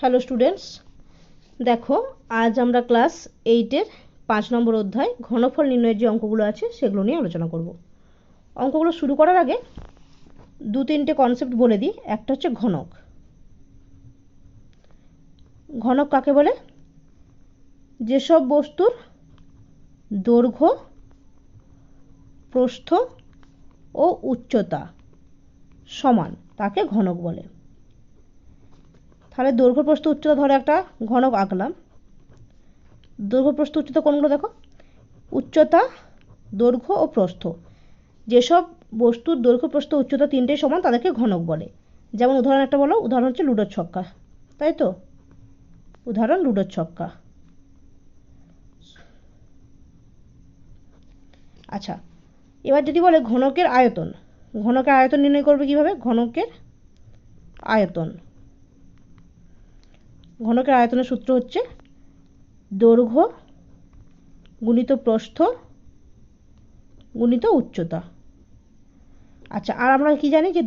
Hello students দেখো, আজ আমরা ক্লাস এইটের পাঁচ নম্বর অধ্যায় ঘনফল নির্ণয়ের যে অঙ্কগুলো আছে, সেগুলো নিয়ে আলোচনা করব। অঙ্কগুলো শুরু করার আগে দু তিনটে কনসেপ্ট বলে দিই। একটা হচ্ছে ঘনক। ঘনক কাকে বলে? যেসব বস্তুর দৈর্ঘ্য, প্রস্থ ও উচ্চতা সমান, তাকে ঘনক বলে। তাহলে দৈর্ঘ্য প্রস্থ উচ্চতা ধরো একটা ঘনক আঁকলাম। দৈর্ঘ্য প্রস্থ উচ্চতা কোনগুলো দেখো? উচ্চতা, দৈর্ঘ্য ও প্রস্থ। যেসব বস্তুর দৈর্ঘ্য, প্রস্থ, উচ্চতা তিনটেই সমান তাদেরকে ঘনক বলে। যেমন উদাহরণ একটা বলো, উদাহরণ হচ্ছে লুডোর ছক্কা। তাই তো? উদাহরণ লুডোর ছক্কা। আচ্ছা এবার যদি বলে ঘনকের আয়তন ঘনকের আয়তন নির্ণয় করবে কীভাবে? ঘনকের আয়তন। ঘনকের আয়তনের সূত্র হচ্ছে দৈর্ঘ্য গুণিত প্রস্থ গুণিত উচ্চতা। আচ্ছা আর আমরা কি জানি যে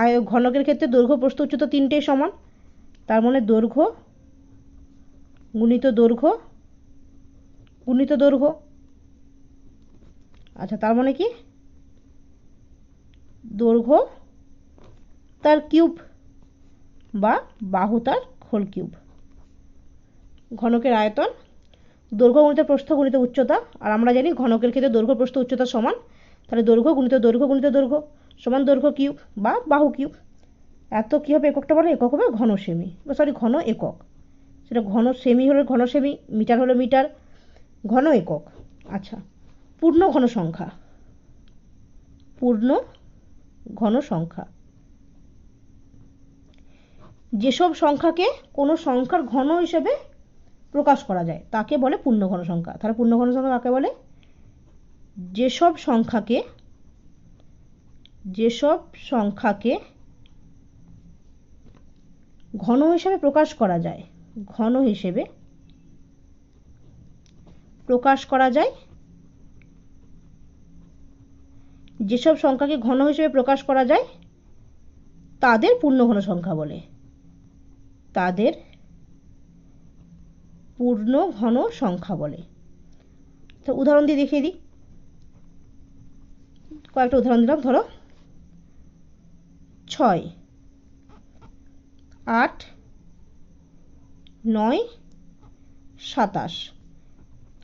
আয়, ঘনকের ক্ষেত্রে দৈর্ঘ্য, প্রস্থ, উচ্চতা তিনটেই সমান? তার মানে দৈর্ঘ্য গুণিত দৈর্ঘ্য গুণিত দৈর্ঘ্য। আচ্ছা তার মানে কি? দৈর্ঘ্য তার কিউব বা বাহু তার হোল কিউব। ঘনকের আয়তন, দৈর্ঘ্য গুণিত প্রস্থ গুণিত উচ্চতা, আর আমরা জানি ঘনকের ক্ষেত্রে দৈর্ঘ্য প্রস্থ উচ্চতা সমান, তাহলে দৈর্ঘ্য গুণিত দৈর্ঘ্য গুণিত দৈর্ঘ্য সমান দৈর্ঘ্য কিউব বা বাহু কিউব। এত কী হবে এককটা বলে? একক হবে ঘন সেমি সরি ঘন একক। সেটা ঘন সেমি হলে ঘন সেমি, মিটার হলে মিটার, ঘন একক। আচ্ছা পূর্ণ ঘন সংখ্যা। পূর্ণ ঘন সংখ্যা। যেসব সংখ্যাকে কোনো সংখ্যার ঘন হিসেবে প্রকাশ করা যায়। তাকে বলে পূর্ণ ঘন সংখ্যা। তাহলে পূর্ণ ঘন সংখ্যা কাকে বলে? যেসব সংখ্যাকে যেসব সংখ্যাকে ঘন হিসেবে প্রকাশ করা যায়, ঘন হিসেবে প্রকাশ করা যায়, যেসব সংখ্যাকে ঘন হিসেবে প্রকাশ করা যায়, তাদের পূর্ণ ঘন সংখ্যা বলে। তাদের পূর্ণ ঘন সংখ্যা বলে। তো উদাহরণ দিয়ে দেখিয়ে দিই। কয়েকটা উদাহরণ দিলাম, ধরো। ছয়, আট, নয়, সাতাশ।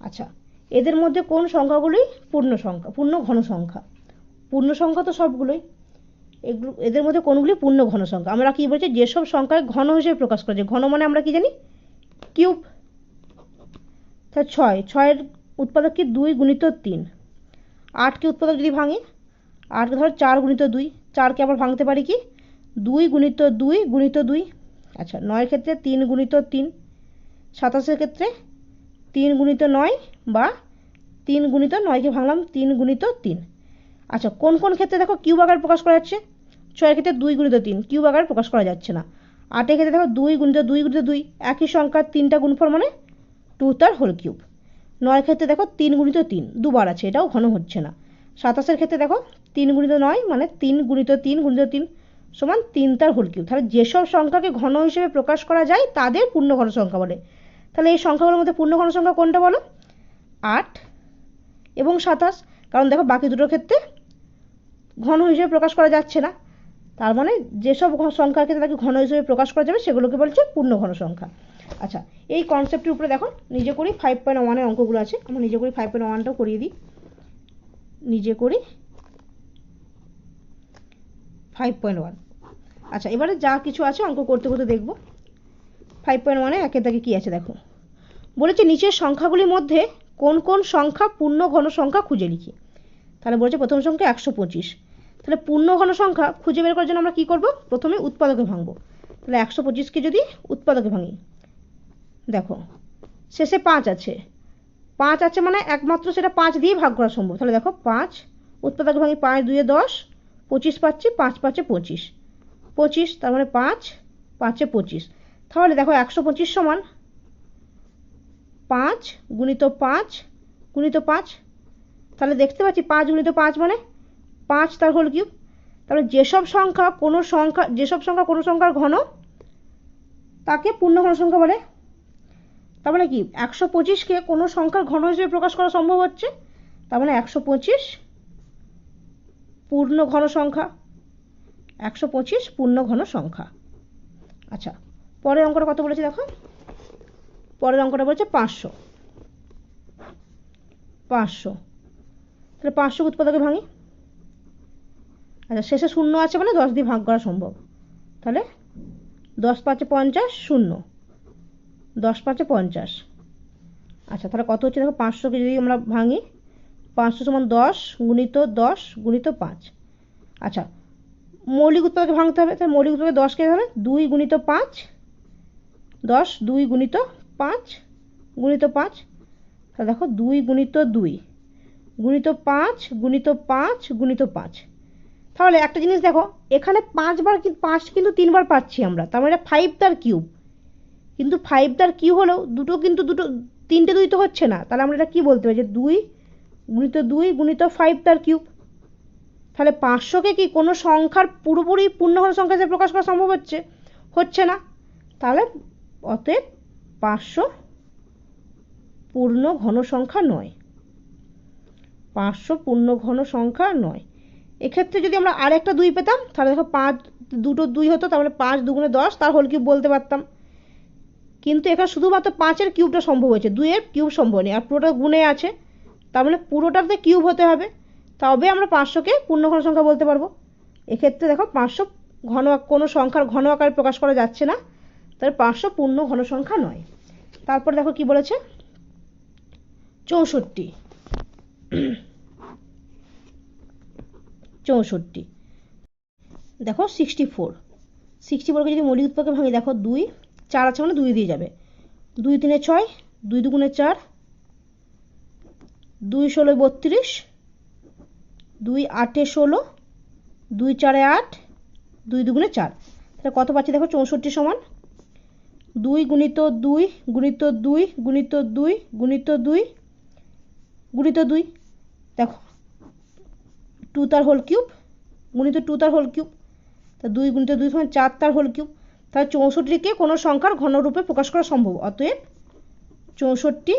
আচ্ছা এদের মধ্যে কোন সংখ্যাগুলি পূর্ণ সংখ্যা, পূর্ণ ঘন সংখ্যা? পূর্ণ সংখ্যা তো সবগুলোই। এগুলো, এদের মধ্যে কোনগুলি পূর্ণ ঘন সংখ্যা? আমরা কি বলছি, যেসব সংখ্যায় ঘন হিসেবে প্রকাশ করা যায়, ঘন মানে আমরা কি জানি? কিউব। তা ছয়। ছয়ের উৎপাদক কি দুই গুণিত তিন। আটকে উৎপাদক যদি ভাঙি, আটকে ধরো চার গুণিত দুই। চারকে আবার ভাঙতে পারি কি? দুই গুণিত দুই গুণিত দুই। আচ্ছা নয়ের ক্ষেত্রে তিন গুণিত তিন। সাতাশের ক্ষেত্রে তিন গুণিত নয় বা তিন গুণিত নয়কে ভাঙলাম তিন গুণিত তিন। আচ্ছা কোন কোন ক্ষেত্রে দেখো কিউব আকার প্রকাশ করা যাচ্ছে? ছয়ের ক্ষেত্রে দুই গুণিত তিন। কিউব আকার প্রকাশ করা যাচ্ছে না। আটের ক্ষেত্রে দেখো দুই গুণিত দুই গুণিত দুই। একই সংখ্যার তিনটা গুণফল মানে টু তার হোল কিউব। নয়ের ক্ষেত্রে দেখো তিন গুণিত তিন, দুবার আছে, এটাও ঘন হচ্ছে না। সাতাশের ক্ষেত্রে দেখো তিন গুণিত নয় মানে তিন গুণিত তিন গুণিত তিন সমান তিন তার হোল কিউব। তাহলে যেসব সংখ্যাকে ঘন হিসেবে প্রকাশ করা যায়, তাদের পূর্ণ ঘন সংখ্যা বলে। তাহলে এই সংখ্যাগুলোর মধ্যে পূর্ণ ঘন সংখ্যা কোনটা বলো? আট এবং সাতাশ, কারণ দেখো বাকি দুটোর ক্ষেত্রে ঘন হিসেবে প্রকাশ করা যাচ্ছে না। তার মানে যেসব সংখ্যার ক্ষেত্রে তাকে ঘন হিসেবে প্রকাশ করা যাবে, সেগুলোকে বলছে পূর্ণ ঘন সংখ্যা। আচ্ছা এই কনসেপ্টের উপরে দেখো, নিজে করি ফাইভ পয়েন্ট ওয়ানের অঙ্কগুলো আছে, আমরা নিজে করি ফাইভ পয়েন্ট ওয়ানটাও করিয়ে দিই। নিজে করি ফাইভ পয়েন্ট ওয়ান আচ্ছা এবারে যা কিছু আছে অঙ্ক করতে করতে দেখব। ফাইভ পয়েন্ট ওয়ানে একের দাগে কী আছে দেখো। বলেছে নিচের সংখ্যাগুলির মধ্যে কোন কোন সংখ্যা পূর্ণ ঘন সংখ্যা খুঁজে লিখি। তাহলে বলেছে প্রথম সংখ্যা একশো পঁচিশ। তাহলে পূর্ণ ঘন সংখ্যা খুঁজে বের করার জন্য আমরা কী করব? প্রথমে উৎপাদকে ভাঙবো। তাহলে একশো পঁচিশকে যদি উৎপাদকে ভাঙি দেখো, শেষে পাঁচ আছে। পাঁচ আছে মানে একমাত্র সেটা পাঁচ দিয়ে ভাগ করা সম্ভব। তাহলে দেখো, পাঁচ, উৎপাদকে ভাঙি পাঁচ, দুয়ে দশ, পঁচিশ পাচ্ছি, পাঁচ পাঁচে পঁচিশ। পঁচিশ, তার মানে পাঁচ, পাঁচে পঁচিশ। তাহলে দেখো, একশো পঁচিশ সমান পাঁচ গুণিত পাঁচ গুণিত পাঁচ। তাহলে দেখতে পাচ্ছি পাঁচ গুণিত পাঁচ মানে পাঁচ তার হোল কিউব। তাহলে যেসব সংখ্যা কোনো সংখ্যা, যেসব সংখ্যা কোনো সংখ্যার ঘন, তাকে পূর্ণ ঘন সংখ্যা বলে। তার মানে কি? একশো পঁচিশকে কোনো সংখ্যার ঘন হিসেবে প্রকাশ করা সম্ভব হচ্ছে? তার মানে একশো পঁচিশ পূর্ণ ঘন সংখ্যা। একশো পঁচিশ পূর্ণ ঘন সংখ্যা। আচ্ছা পরের অঙ্কটা কত বলেছে দেখো? পরের অঙ্কটা বলেছে পাঁচশো। পাঁচশো। তাহলে পাঁচশো উৎপাদকে ভাঙি। আচ্ছা শেষে শূন্য আছে মানে দশ দিয়ে ভাগ করা সম্ভব। তাহলে দশ পাঁচে পঞ্চাশ, শূন্য। দশ পাঁচে পঞ্চাশ। আচ্ছা তাহলে কত হচ্ছে দেখো? পাঁচশোকে যদি আমরা ভাঙি, পাঁচশো সমান দশ গুণিত দশ গুণিত পাঁচ। আচ্ছা মৌলিক উৎপাদকে ভাঙতে হবে। তাহলে মৌলিক উৎপাদকে দশকে তাহলে দুই গুণিত পাঁচ, দশ দুই গুণিত পাঁচ গুণিত পাঁচ। তাহলে দেখো দুই গুণিত দুই, গুণিত পাঁচ গুণিত পাঁচ গুণিত পাঁচ। তাহলে একটা জিনিস দেখো, এখানে পাঁচবার পাঁচ কিন্তু তিনবার পাচ্ছি আমরা। তার মানে ফাইভ তার কিউব কিন্তু ফাইভ তার কিউব হলেও দুটো কিন্তু দুটো, তিনটে দুই তো হচ্ছে না। তাহলে আমরা এটা কী বলতে পারি? যে দুই গুণিত দুই গুণিত ফাইভ তার কিউব তাহলে পাঁচশোকে কি কোনো সংখ্যার পুরোপুরি পূর্ণঘন সংখ্যা হিসেবে প্রকাশ করা সম্ভব হচ্ছে? হচ্ছে না। তাহলে অতএব পাঁচশো পূর্ণ ঘন সংখ্যা নয়। পাঁচশো পূর্ণ ঘন সংখ্যা নয়। এক্ষেত্রে যদি আমরা আরেকটা দুই পেতাম, তাহলে দেখো পাঁচ, দুটো দুই হতো, তাহলে পাঁচ দুগুণে দশ, তার হোল কিউব বলতে পারতাম। কিন্তু এখানে শুধুমাত্র পাঁচের কিউবটা সম্ভব হয়েছে, দুইয়ের কিউব সম্ভব নেই, আর পুরোটা গুণে আছে। তার মানে পুরোটাতে কিউব হতে হবে, তবে আমরা পাঁচশোকে পূর্ণ ঘন সংখ্যা বলতে পারব। এক্ষেত্রে দেখো পাঁচশো ঘন, কোনো সংখ্যার ঘন আকারে প্রকাশ করা যাচ্ছে না, তাহলে পাঁচশো পূর্ণ ঘন সংখ্যা নয়। তারপর দেখো কি বলেছে? চৌষট্টি। চৌষট্টি। দেখো সিক্সটি ফোর সিক্সটি ফোরকে যদি মৌলিক উৎপাদকে ভাঙি, দেখো দুই চার আছে মানে দুই দিয়ে যাবে। দুই তিনে ছয়, দুই দুগুণে চার, দুই ষোলো বত্রিশ, দুই আটে ষোলো, দুই চারে আট, দুই দুগুণে চার। তাহলে কত পাচ্ছি দেখো? চৌষট্টি সমান। দুই গুণিত দুই গুণিত দুই গুণিত দুই গুণিত দুই গুণিত দুই। দেখো টু তার হোল কিউব গুণিত টু তার হোল কিউব তা দুই গুণিত দুই সমান চার তার হোল কিউব তাহলে চৌষট্টিকে কোনো সংখ্যার ঘনরূপে প্রকাশ করা সম্ভব, অতএব চৌষট্টি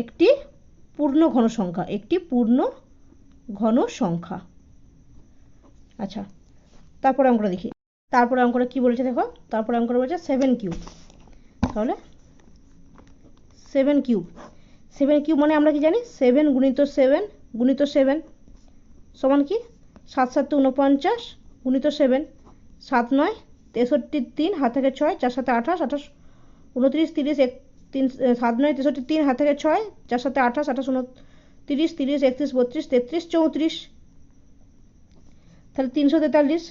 একটি পূর্ণ ঘন সংখ্যা, একটি পূর্ণ ঘন সংখ্যা। আচ্ছা তারপরে অঙ্কটা দেখি। তারপরে অঙ্কটা কি বলেছে দেখো? তারপরে অঙ্কটা বলেছে সেভেন কিউব তাহলে সেভেন কিউব সেভেন কিউব মানে আমরা কি জানি? সেভেন গুণিত সেভেন গুণিত সেভেন সমান কি? সাত সাত উনপঞ্চাশ গুণিত সেভেন সাত নয় তেষট্টি তিন হাত থেকে ছয়, চার সাথে আঠাশ আঠাশ উনত্রিশ, তিরিশ, এক, তিন সাত নয়, তেষট্টি তিন হাত থেকে ছয়, চার সাথে আঠাশ আঠাশ উনত্রিশ, তিরিশ, একত্রিশ, বত্রিশ, তেত্রিশ, চৌত্রিশ। তাহলে তিনশো তেতাল্লিশ।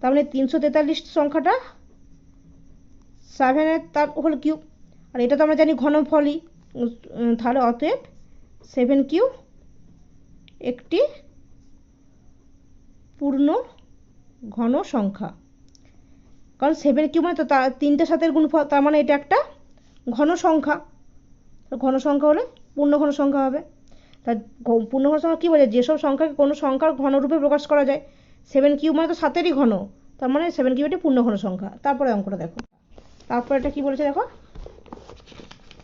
তার মানে তিনশো তেতাল্লিশ সংখ্যাটা সেভেনের তার হল কিউব আর এটা তো আমরা জানি ঘনফলই। তাহলে অতএব সেভেন কিউ একটি পূর্ণ ঘন সংখ্যা কারণ সেভেন কিউ মানে তো তিনটে সাতের গুণফল, তার মানে এটা একটা ঘন সংখ্যা ঘন সংখ্যা হলে পূর্ণ ঘন সংখ্যা হবে। তা পূর্ণ ঘন সংখ্যা কী বলে? যেসব সংখ্যাকে কোনো সংখ্যার ঘনরূপে প্রকাশ করা যায়, সেভেন কিউ মানে তো সাতেরই ঘন, তার মানে সেভেন কিউ একটি পূর্ণ ঘন সংখ্যা তারপরে অঙ্কটা দেখো। তারপরে এটা কী বলেছে দেখো?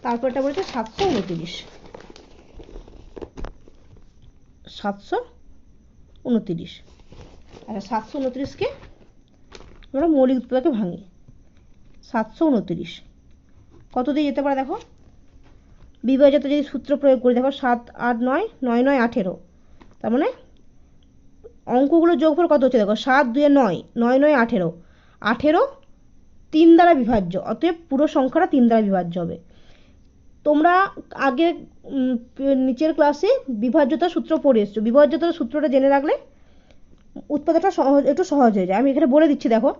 তারপর এটা বলেছে সাতশো উনতিরিশ। সাতশো উনতিরিশ। আচ্ছা সাতশো উনতিরিশকে আমরা মৌলিক উৎপাদকে ভাঙি। সাতশো উনত্রিশ। কত দিয়ে যেতে পারে দেখো? বিভাজিত যদি সূত্র প্রয়োগ করি, দেখো সাত, আট, নয় নয় নয়, আঠেরো। তার মানে অঙ্কগুলো যোগফল কত হচ্ছে দেখো? সাত, দুয়ে নয় নয় নয়, আঠেরো। আঠেরো তিন দ্বারা বিভাজ্য, অতএব পুরো সংখ্যাটা তিন দ্বারা বিভাজ্য হবে। তোমরা আগে নিচের ক্লাসে বিভাজ্যতার সূত্র পড়ে এসছো। বিভাজ্যতার সূত্রটা জেনে রাখলে উৎপাদকটা সহজ, একটু সহজ হয়ে যায়। আমি এখানে বলে দিচ্ছি, দেখো।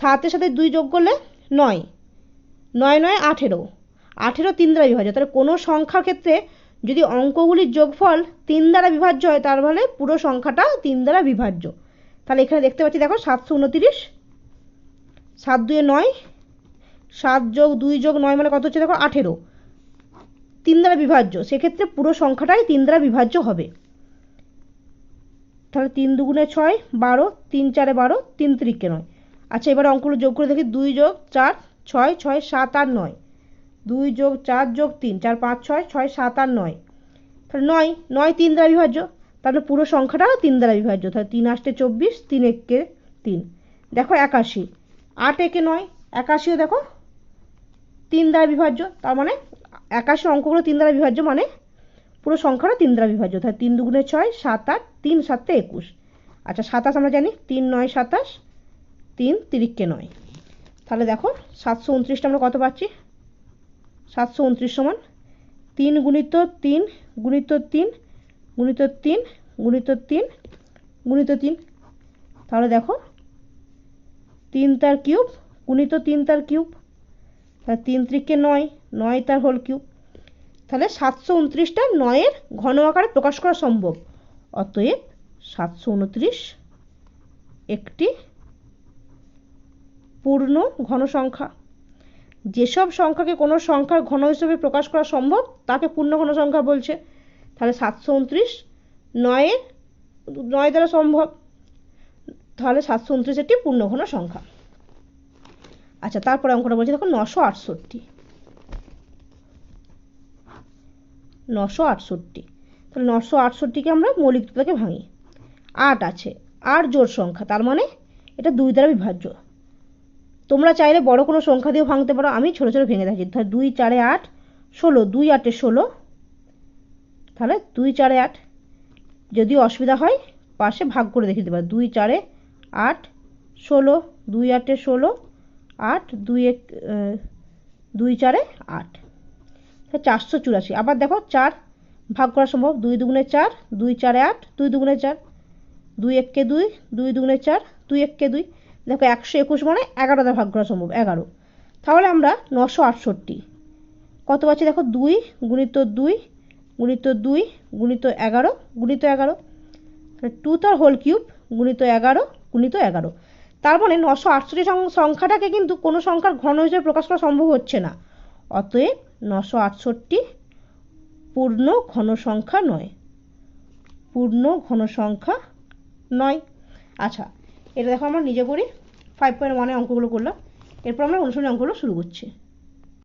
সাতের সাথে দুই যোগ করলে নয়। নয় নয়, আঠেরো। আঠেরো তিন দ্বারা বিভাজ্য। তাহলে কোনো সংখ্যার ক্ষেত্রে যদি অঙ্কগুলির যোগফল তিন দ্বারা বিভাজ্য হয়, তার ফলে পুরো সংখ্যাটা তিন দ্বারা বিভাজ্য। তাহলে এখানে দেখতে পাচ্ছি, দেখো সাতশো উনতিরিশ সাত দুয়ে নয়, সাত যোগ দুই যোগ নয় মানে কত হচ্ছে, দেখো, আঠেরো। তিন দ্বারা বিভাজ্য। সেক্ষেত্রে পুরো সংখ্যাটাই তিন দ্বারা বিভাজ্য হবে। তাহলে তিন দুগুণে ছয়, বারো, তিন চারে বারো, তিন তিরিকে নয়। আচ্ছা এবার অঙ্কগুলো যোগ করে দেখি, দুই যোগ চার, ছয় ছয়, সাত আর নয়। দুই যোগ চার যোগ তিন, চার, পাঁচ, ছয় ছয়, সাত আর নয়। তাহলে নয় নয় তিন দ্বারা বিভাজ্য। তাহলে পুরো সংখ্যাটা তিন দ্বারা বিভাজ্য। তাহলে তিন আষ্টে চব্বিশ, তিন একে তিন। দেখো একাশি। আট একে নয়, একাশিও দেখো তিন দ্বারা বিভাজ্য। তার মানে একাশি অঙ্কগুলো তিন দ্বারা বিভাজ্য মানে পুরো সংখ্যাটা তিন দ্বারা বিভাজ্য তাহলে তিন দুগুণে ছয়, সাত আট, তিন সাতটা একুশ। আচ্ছা সাতাশ আমরা জানি, তিন নয় সাতাশ, তিন তিরিককে নয়। তাহলে দেখো, সাতশো উনত্রিশটা আমরা কত পাচ্ছি? সাতশো উনত্রিশ সমান তিন গুণিত তিন গুণিত তিন গুণিত তিন গুণিত তিন গুণিত তিন। তাহলে দেখো, তিন তার কিউব, গুণিত তিন তার কিউব। তাহলে তিন ত্রিকে নয় নয় তার হোল কিউব। তাহলে সাতশো উনত্রিশটা নয়ের ঘন আকারে প্রকাশ করা সম্ভব। অতএব সাতশো উনত্রিশ একটি পূর্ণ ঘন সংখ্যা। যেসব সংখ্যাকে কোনো সংখ্যার ঘন হিসেবে প্রকাশ করা সম্ভব, তাকে পূর্ণ ঘন সংখ্যা বলছে। তাহলে সাতশো উনত্রিশ নয়ের, নয় দ্বারা সম্ভব। তাহলে সাতশো উনত্রিশ একটি পূর্ণ ঘন সংখ্যা। আচ্ছা তারপরে অঙ্কটা বলছে দেখো নশো আটষট্টি। নশো আটষট্টি। তাহলে নশো আটষট্টিকে আমরা মৌলিক থেকে ভাঙি। আট আছে। আট জোর সংখ্যা। তার মানে এটা দুই দ্বারা বিভাজ্য। তোমরা চাইলে বড় কোনো সংখ্যা দিয়েও ভাঙতে পারো। আমি ছোটো ছোটো ভেঙে থাকি তাহলে দুই চারে আট, ষোলো। দুই আটে ষোলো। তাহলে দুই চারে আট। যদি অসুবিধা হয়, পাশে ভাগ করে দেখে দিতে পারো। দুই চারে আট, ষোলো। দুই আটে ষোলো। আট, দুই এক দুই চারে আট। চারশো চুরাশি। আবার দেখো, চার ভাগ করা সম্ভব, দুই দুগুণে চার, দুই চারে আট, দুই দুগুণে চার, দুই এককে দুই দুই দুগুণে চার, দুই এককে দুই। দেখো, একশো একুশ মানে এগারো দ্বারা ভাগ করা সম্ভব, এগারো। তাহলে আমরা নশো আটষট্টি। কত পাচ্ছি দেখো? দুই গুণিত দুই গুণিত দুই, গুণিত এগারো গুণিত এগারো। টু তার হোল কিউব, গুণিত এগারো গুণিত এগারো। তার মানে নশো আটষট্টি সংখ্যাটাকে কিন্তু কোনো সংখ্যার ঘন হিসেবে প্রকাশ করা সম্ভব হচ্ছে না। অতএব নশো আটষট্টি পূর্ণ ঘন সংখ্যা নয়। পূর্ণ ঘন সংখ্যা নয়। আচ্ছা এটা দেখো আমরা নিজে করি ফাইভ পয়েন্ট ওয়ানে অঙ্কগুলো করলাম। এরপর আমরা অনুশীলনী অঙ্কগুলো শুরু করছি।